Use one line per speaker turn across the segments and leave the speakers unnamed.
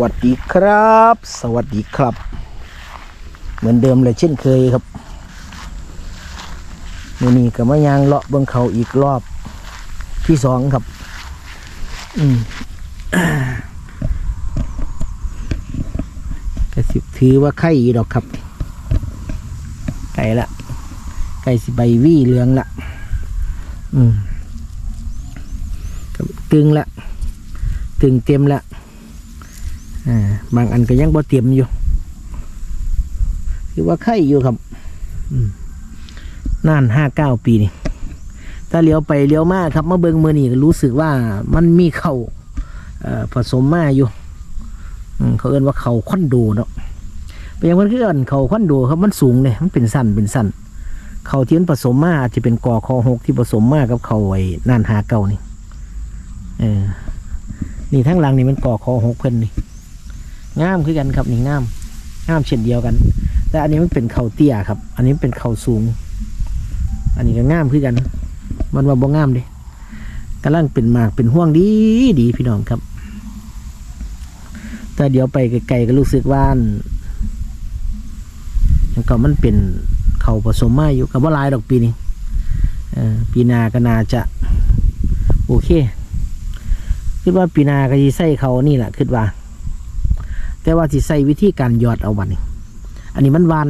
วัสดีครับ สวัสดีครับ เหมือนเดิมเลยเช่นเคยครับมือนี้ก็มายางเลาะเบื้องเขาอีกรอบที่สองครับ อืมก็สิถือว่าไข่อีดอกครับไก่ละไก่สิใบวี่เหลืองละอืมก็ตึงละตึงเต็มละ บางอันก็ยังบ่เต็มอยู่คือว่าไข่อยู่ครับอืมนานห้าเก้าปีนี่ถ้าเลี้ยวไปเลี้ยวมาครับมาเบิงมือนี่ก็รู้สึกว่ามันมีเข่าเอ่อผสมมาอยู่เขาเอิ้นว่าเข่าคอนโดเนาะเป็นอย่างมันคือเอิ้นเข่าคอนโดครับมันสูงเลยมันเป็นสั้นเป็นสั้นเข่าที่มันผสมมาอาจจะเป็นกอคอหกที่ผสมมากับเข่าไอ้นานหาเก้านี่เออนี่ทั้งหลังนี่มันก่อคอหกเพิ่นนี่ งามคือกันครับนี่งามงามเช่นเดียวกัน แต่อันนี้มันเป็นเข่าเตี้ยครับ อันนี้เป็นเข่าสูง อันนี้ก็งามคือกัน มันว่าบ่งามเด้กำลังเป็นหมากเป็นห่วงดีดีพี่น้องครับ แต่เดี๋ยวไปไกลๆก็รู้สึกว่าอันแล้วก็มันเป็นเข่าผสมมาอยู่กับว่าลายดอกปีนี้ปีนาก็น่าจะ โอเคคิดว่าปีนาก็สิใส่เขานี่แหละคิดว่า แต่ว่าสิใส่วิธีการหยอดเอาบัดนี้อันนี้มันวาน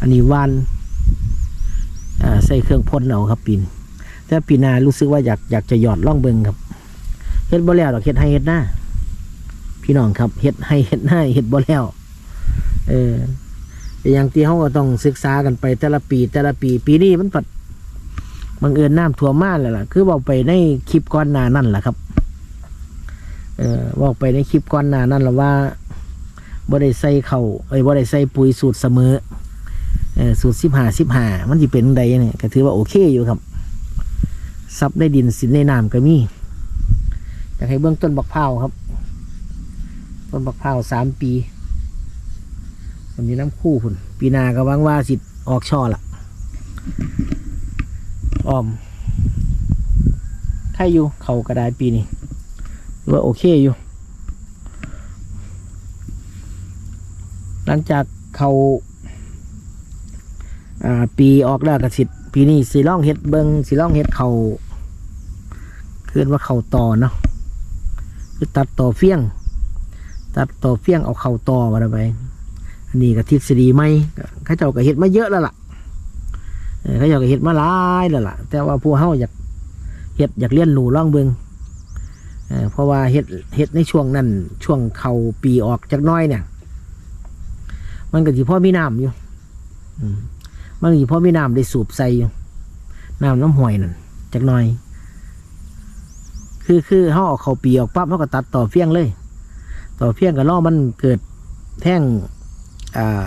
อันนี้วานใส่เครื่องพ่นเอาครับปีนแต่ปีนารู้สึกว่าอยากอยากจะหยอดล่องเบิงครับเฮ็ดบ่แล้วดอกเฮ็ดให้เฮ็ดหน้าพี่น้องครับเฮ็ดให้เฮ็ดหน้าเฮ็ดบ่แล้วเออแต่อย่างที่เขาก็ต้องศึกษากันไปแต่ละปี แต่ละปี ปีนี้มันปัดบังเอิญน้ำท่วมมากเลยล่ะ คือบอกไปในคลิปก้อนหนานั่นแหละครับ เออบอกไปในคลิปก้อนหนานั่นและว่าบ่ได้ใส่เขาเอ้บ่ได้ใส่ปุ๋ยสูตรเสมอเออสูตรสิบห้าสิบห้ามันจะเป็นใดเนี่ยก็ถือว่าโอเคอยู่ครับซับได้ดินสินในน้ำก็มีอยากให้เบื้องต้นบักพร้าครับ ต้นบักพร้าสามปีมันมีน้ำคู่พุ่นปีนาก็หวังว่าสิออกช่อละอ้อมใครอยู่เขากระไดปีนี้ ว่าโอเคอยู่ หลังจากเขาอ่าปีออกแล้วกระสิทธ์ปีนี้สีล่องเฮ็ดเบิงสีล่องเฮ็ดเขาคืนว่าเขาต่อเนาะคือตัดต่อเฟี้ยง ตัดต่อเฟี้ยงเอาเขาต่อมาไป อันนี้ก็ทฤษฎีไหมเข้าเจ้าก็เฮ็ดมาเยอะแล้วล่ะเออเขาอากเฮ็ดมาหลายแล้วล่ะ แต่ว่าผู้เฮาอยากเฮ็ดอยากเรียนรู้ลองเบิ่ง เพราะว่าเฮ็ดเฮ็ดในช่วงนั้นช่วงเขาปีออกจักน้อยเนี่ย มันก็สิพ่อมีน้ำอยู่มันก็สิพ่อมีน้ำได้สูบใส่อยู่น้ำน้ำห้วยนั่นจักน้อย คือคือเฮาเอาเขาปีออกปั๊บเฮาก็ตัดต่อเฟี้ยงเลย ต่อเฟี้ยงก็รอมันเกิดแท่งอ่า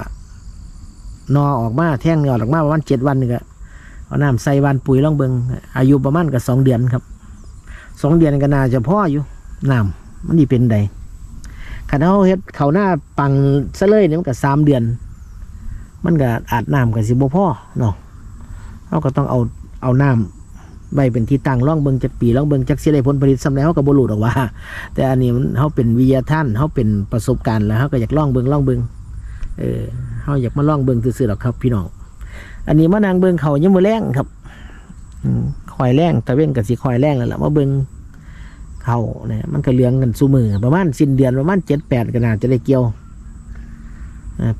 นอออกมาแท่งนอออกมาประมาณเจ็ดวันนี่ก็เอาน้ำใส่วานปุ๋ยล่องเบิงอายุประมาณกับสองเดือนครับ สองเดือนก็น่าจะพ่ออยู่น้ำมันนี่เป็นใดขันเขาเฮ็ดเขาหน้าปังซะเลยเนี่ยมันก็สามเดือน มันก็อาดน้ำกับสิบพ่อเนาะเขาก็ต้องเอาเอาน้ำใบเป็นที่ตั้งล่องเบิงจักปีล่องเบิงจักสิได้ผลผลิตสำแล้วเขาก็บรูดออกว่า แต่อันนี้มันเขาเป็นวิทยาท่านเขาเป็นประสบการณ์แล้วเขาก็อยากล่องเบิงล่องเบิงเออเขาอยากมาลองเบิงซื่อๆหรอกครับ พี่น้องอันนี้มานางเบิงเขายังมือแรงครับ อืมคอยแรงตะเว้นกับสีคอยแรงแล้วล่ะมาเบิ่งเขาเนี่ยมันก็เลี้ยงกันสู้มือประมาณสิ้นเดือนประมาณเจ็ดแปดก็น่าจะได้เกี่ยว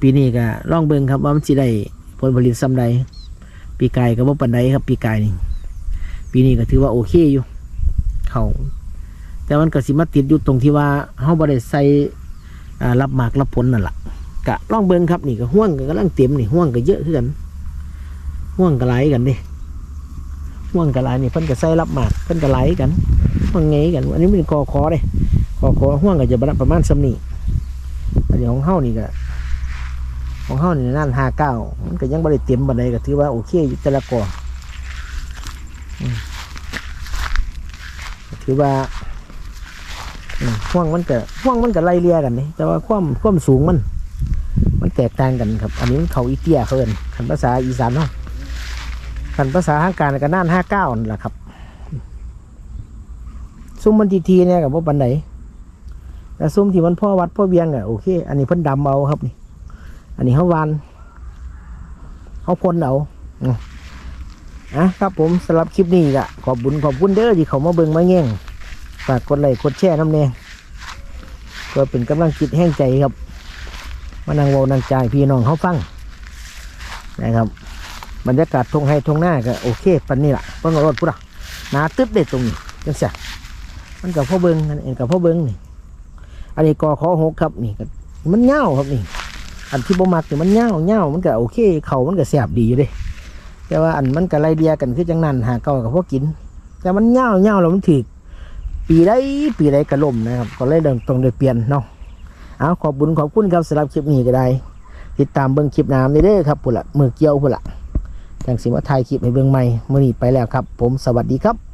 ปีนี้ก็ลองเบิ่งครับว่ามันสิได้ผลผลิตซ้ำใดปีกายก็บ่ปันใดครับ ปีกายนี่ปีนี้ก็ถือว่าโอเคอยู่ เขาแต่มันก็สิมาติดอยู่ตรงที่ว่าเฮาบ่ได้ใส่รับหมากรับผลนั่นแหละกะล่องเบิ้งครับนี่ก็ห่วงก็กำลังเต็มนี่ห่วงก็เยอะขึ้นกันห่วงก็ไหลกันดิ ห่วงก็ไหลนี่เพิ่นก็ใส่รับหมากเพิ่นก็ไหลกันห่วงไงกัน อันนี้เป็นคอคอเลยคอคอห่วงก็จะประมาณสำนีอันนี้ของเฮานี่ก็ของเฮานี่นั่นห้าเก้ามันก็ยังบริเต็มบันไดก็ถือว่าโอเคอยู่แต่ละกออืมก็ถือว่าห่วงมันก็ห่วงมันก็ไล่เลี่ยกันนี่แต่ว่าความความสูงมัน มันแตกต่างกันครับ อันนี้มันเขาอีเตียเคินขันภาษาอีสานเนาะ ขันภาษาทางการก็น่านห้าเก้านั่นแหละครับ ซุ้มมันทีทีเนี่ยกับว่าปันไหนแต่ซุ้มที่มันพ่อวัดพ่อเวียงอะโอเค อันนี้เพิ่นดำเอาครับนี่ อันนี้เขาวานเขาพ่นเอาอะครับผมสำหรับคลิปนี้ก็ขอบบุญขอบคุณเด้อที่เขามาเบิ่งมาแง่งฝากกดไลค์กดแชร์น้ำแน่เพื่อเป็นกำลังจิตแห้งใจครับ มานั่งวานั่งใจพี่น้องเขาฟังนะครับ บรรยากาศทงไฮทงหน้าก็โอเคปันนี้ล่ะเพิ่งเอารถพุทธะหนาตึ๊ดเด็ดตรงนี้จังเสียมันกับพ่อเบิงอันนี้กับพ่อเบิงนี่อันนี้กอขอหกครับนี่มันเง่าครับนี่ อันที่บ่มักนี่มันเง่าเง่ามันก็โอเค เขามันก็แสบดีอยู่เด้แต่ว่าอันมันก็ไล่เดียกันคือจังนั้นหาเก่ากับพวกกิน แต่มันเง่าเง่าแล้วมันถึกปีใดปีใดกระล่มนะครับ ก็เลยเดินตรงได้เปลี่ยนเนาะเอาขอบบุญขอบคุณครับสำหรับคลิปนี้ก็ได้ ติดตามเบิ้งคลิปน้ำเด้อครับพุ่นละมือเกี่ยวพุ่นละ จังสิมาถ่ายคลิปให้เบิ้งใหม่มื่อนี้ไปแล้วครับ ผมสวัสดีครับ